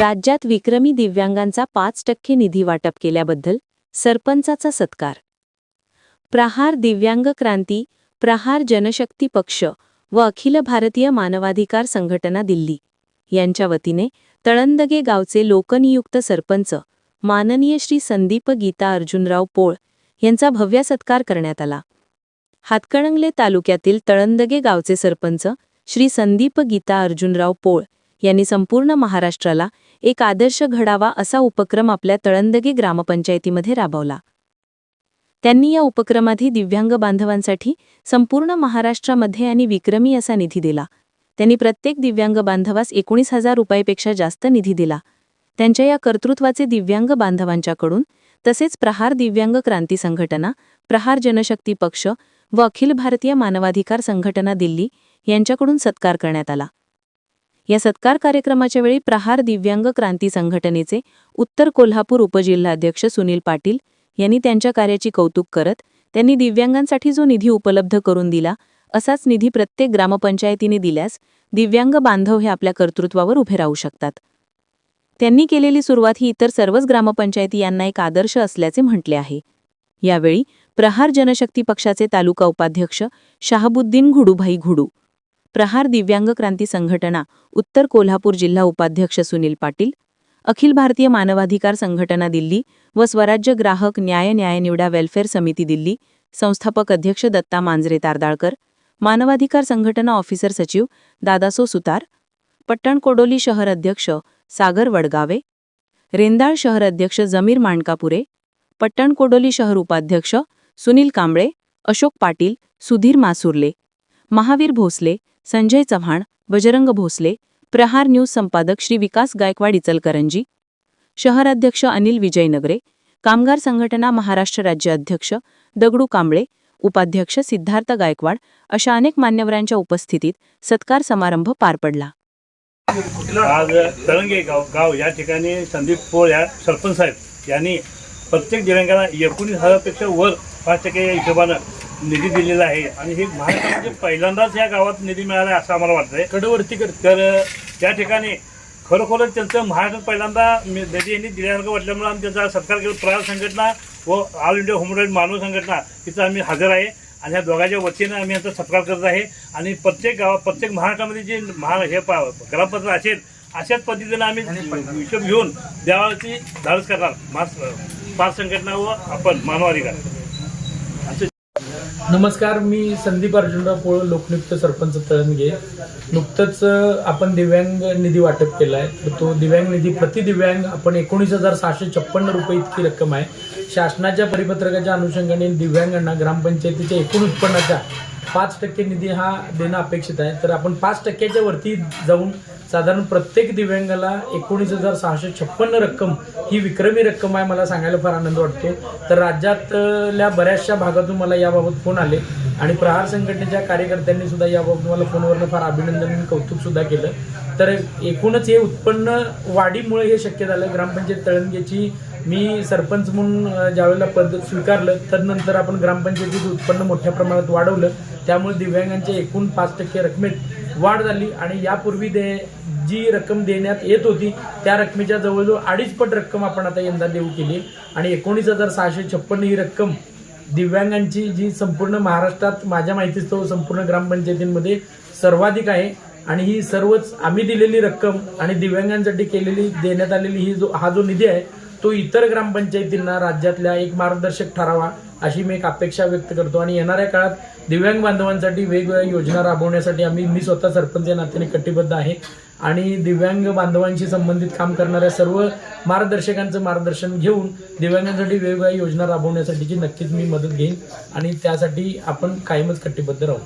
राज्यात विक्रमी दिव्यांगांचा पाच टक्के निधी वाटप केल्याबद्दल सरपंचाचा सत्कार. प्रहार दिव्यांग क्रांती प्रहार जनशक्ती पक्ष व अखिल भारतीय मानवाधिकार संघटना दिल्ली यांच्या वतीने तळंदगे गावचे लोकनियुक्त सरपंच माननीय श्री संदीप गीता अर्जुनराव पोळ यांचा भव्य सत्कार करण्यात आला. हातकणंगले तालुक्यातील तळंदगे गावचे सरपंच श्री संदीप गीता अर्जुनराव पोळ यांनी संपूर्ण महाराष्ट्राला एक आदर्श घडावा असा उपक्रम आपल्या तळंदगी ग्रामपंचायतीमध्ये राबवला. त्यांनी या उपक्रमाधी दिव्यांग बांधवांसाठी संपूर्ण महाराष्ट्रामध्ये आणि विक्रमी असा निधी दिला. त्यांनी प्रत्येक दिव्यांग बांधवास एकोणीस हजार रुपयापेक्षा जास्त निधी दिला. त्यांच्या या कर्तृत्वाचे दिव्यांग बांधवांच्याकडून तसेच प्रहार दिव्यांग क्रांती संघटना प्रहार जनशक्ती पक्ष व अखिल भारतीय मानवाधिकार संघटना दिल्ली यांच्याकडून सत्कार करण्यात आला. या सत्कार कार्यक्रमाच्या वेळी प्रहार दिव्यांग क्रांती संघटनेचे उत्तर कोल्हापूर उपजिल्हाध्यक्ष सुनील पाटील यांनी त्यांच्या कार्याची कौतुक करत त्यांनी दिव्यांगांसाठी जो निधी उपलब्ध करून दिला असाच निधी प्रत्येक ग्रामपंचायतीने दिल्यास दिव्यांग बांधव हे आपल्या कर्तृत्वावर उभे राहू शकतात. त्यांनी केलेली सुरुवात ही इतर सर्वच ग्रामपंचायती यांना एक आदर्श असल्याचे म्हटले आहे. यावेळी प्रहार जनशक्ती पक्षाचे तालुका उपाध्यक्ष शहाबुद्दीन घुडूभाई घुडू प्रहार दिव्यांग क्रांती संघटना उत्तर कोल्हापूर जिल्हा उपाध्यक्ष सुनील पाटील अखिल भारतीय मानवाधिकार संघटना दिल्ली व स्वराज्य ग्राहक न्याय न्याय निवडा वेल्फेअर समिती दिल्ली संस्थापक अध्यक्ष दत्ता मांजरे तारदाळकर मानवाधिकार संघटना ऑफिसर सचिव दादासो सुतार पट्टण कोडोली शहर अध्यक्ष सागर वडगावे रेंदाळ शहर अध्यक्ष जमीर मांडकापुरे पट्टण कोडोली शहर उपाध्यक्ष सुनील कांबळे अशोक पाटील सुधीर मासुर्ले महावीर भोसले संजय चव्हाण बजरंग भोसले प्रहार न्यूज संपादक श्री विकास गायकवाड इचलकरंजी शहराध्यक्ष अनिल विजयनगरे कामगार संघटना महाराष्ट्र राज्य अध्यक्ष दगडू कांबळे उपाध्यक्ष सिद्धार्थ गायकवाड अशा अनेक मान्यवरांच्या उपस्थितीत सत्कार समारंभ पार पडला. आज तळंगे गाव गाव या ठिकाणी संदीप पोळ या सरपंच साहेब यांनी प्रत्येक दिव्यांगाला एकोणीस हजारपेक्षा वर पाच टक्के या हिशोबानं निधी दिलेला आहे. आणि हे महाराष्ट्रामध्ये पहिल्यांदाच या गावात निधी मिळाला आहे असं आम्हाला वाटतंय. कडवरती कर तर त्या ठिकाणी खरोखरच त्यांचं महाराष्ट्रात पहिल्यांदा निधी यांनी दिल्यासारखं वाटल्यामुळे आम्ही त्यांचा सत्कार केला. प्रहार संघटना व ऑल इंडिया ह्युमन राईट मानव संघटना तिथं आम्ही हजर आहे. आणि ह्या दोघांच्या वतीनं आम्ही यांचा सत्कार करत आहे. आणि प्रत्येक गावात प्रत्येक महाराष्ट्रामध्ये जे महा हे पा ग्रामपंचायत असेल अशाच पद्धतीनं आम्ही हिशोब घेऊन देवाची धाडस करणार. मास पाच संघटना व आपण मानवाधिकार. नमस्कार मी संदीप अर्जुनराव पोळ लोकनियुक्त सरपंच तळणगे नुकतंच आपण दिव्यांग निधी वाटप केला आहे तर तो दिव्यांग निधी प्रति दिव्यांग आपण एकोणीस हजार सहाशे छप्पन्न रुपये इतकी रक्कम आहे. शासनाच्या परिपत्रकाच्या अनुषंगाने दिव्यांगांना ग्रामपंचायतीच्या एकूण उत्पन्नाच्या पाच टक्के निधी हा देणं अपेक्षित आहे. तर आपण पाच टक्क्याच्या वरती जाऊन साधारण प्रत्येक दिव्यांगाला एकोणीस हजार सहाशे छप्पन्न रक्कम ही विक्रमी रक्कम आहे मला सांगायला फार आनंद वाटतो. तर राज्यातल्या बऱ्याचशा भागातून मला याबाबत फोन आले आणि प्रहार संघटनेच्या कार्यकर्त्यांनी सुद्धा याबाबत मला फोनवरनं फार अभिनंदन आणि कौतुक सुद्धा केलं. तर एकूणच हे उत्पन्न वाढीमुळे हे शक्य झालं. ग्रामपंचायत तळणगेची मी सरपंच म्हणून ज्यावेळेला पद स्वीकारलं तदनंतर आपण ग्रामपंचायतीचं उत्पन्न मोठ्या प्रमाणात वाढवलं. त्यामुळे दिव्यांगांच्या एकूण पाच टक्के रकमेत वाढ झाली आणि यापूर्वी दे जी रक्कम देण्यात येत होती त्या रकमेच्या जवळजवळ अडीच पट रक्कम आपण आता यंदा देऊ केली. आणि एकोणीस हजार सहाशे छप्पन्न ही रक्कम दिव्यांगांची जी संपूर्ण महाराष्ट्रात माझ्या माहितीस्तव संपूर्ण ग्रामपंचायतींमध्ये सर्वाधिक आहे. आणि ही सर्वच आम्ही दिलेली रक्कम आणि दिव्यांगांसाठी केलेली देण्यात आलेली ही जो हा जो निधी आहे तो इतर ग्रामपंचायतींना राज्यातल्या एक मार्गदर्शक ठरावा अशी मी एक अपेक्षा व्यक्त करतो. आणि येणाऱ्या काळात दिव्यांग बांधवांसाठी वेगवेगळ्या योजना राबवण्यासाठी आम्ही मी स्वतः सरपंच या नात्याने कटिबद्ध आहे. आणि दिव्यांग बांधवांशी संबंधित काम करणाऱ्या सर्व मार्गदर्शकांचं मार्गदर्शन घेऊन दिव्यांगांसाठी वेगवेगळ्या योजना राबवण्यासाठीची नक्कीच मी मदत घेईन. आणि त्यासाठी आपण कायमच कटिबद्ध राहू.